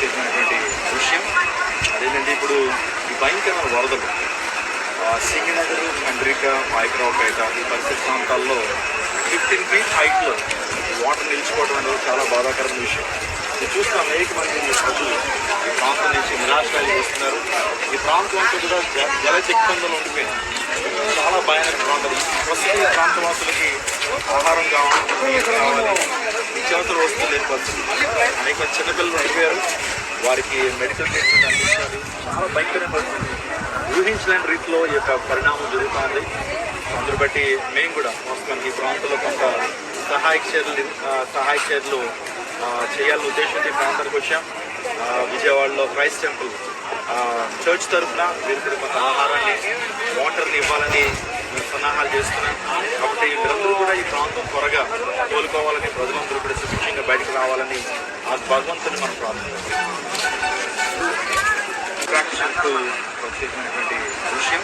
చేసినటువంటి విషయం అదేంటంటే ఇప్పుడు ఈ భయంకరమైన వరదలు సింగనగర్ మండ్రిక మైక్రోపేట ఈ పరిసర ప్రాంతాల్లో ఫిఫ్టీన్ ఫీట్ హైట్లో వాటర్ నిలిచిపోవడం అనేది చాలా బాధాకరమైన విషయం. ఇది చూసిన అనేక మంది ప్రజలు ఈ ప్రాంతం నుంచి నిరాశ్రయాలు చేస్తున్నారు. ఈ ప్రాంతం అంతా కూడా జ జల దిగ్బంధంలో ఉండిపోయింది. చాలా భయానక ప్రాంతం ప్రస్తుతం ఈ ప్రాంతవాసులకి ఆహారం కావాలి కావాలి అనేక చిన్నపిల్లలు అడిగారు. వారికి మెడికల్ ట్రీట్మెంట్ అందించాలి చాలా భయంకరమైన పరిస్థితి ఊహించలేని రీతిలో ఈ యొక్క పరిణామం జరుగుతుంది. అందును బట్టి మేము కూడా వాస్తవానికి ఈ ప్రాంతంలో కొంత సహాయక చర్యలు సహాయక చర్యలు చేయాలని ఉద్దేశంతో ఈ ప్రాంతానికి వచ్చాం. విజయవాడలో క్రైస్ట్ టెంపుల్ చర్చ్ తరఫున వీరికి కొంత ఆహారాన్ని వాటర్ని ఇవ్వాలని సన్నాహాలు చేస్తున్నాం. కాబట్టి వీళ్ళందరూ కూడా ఈ ప్రాంతం త్వరగా కోలుకోవాలని ప్రజలందరూ కూడా సుభిక్షంగా బయటకు రావాలని ఆ భగవంతుని మనం ప్రార్థిస్తున్నాం ప్రాక్టిషన్కు ప్రత్యేకమైనటువంటి విషయం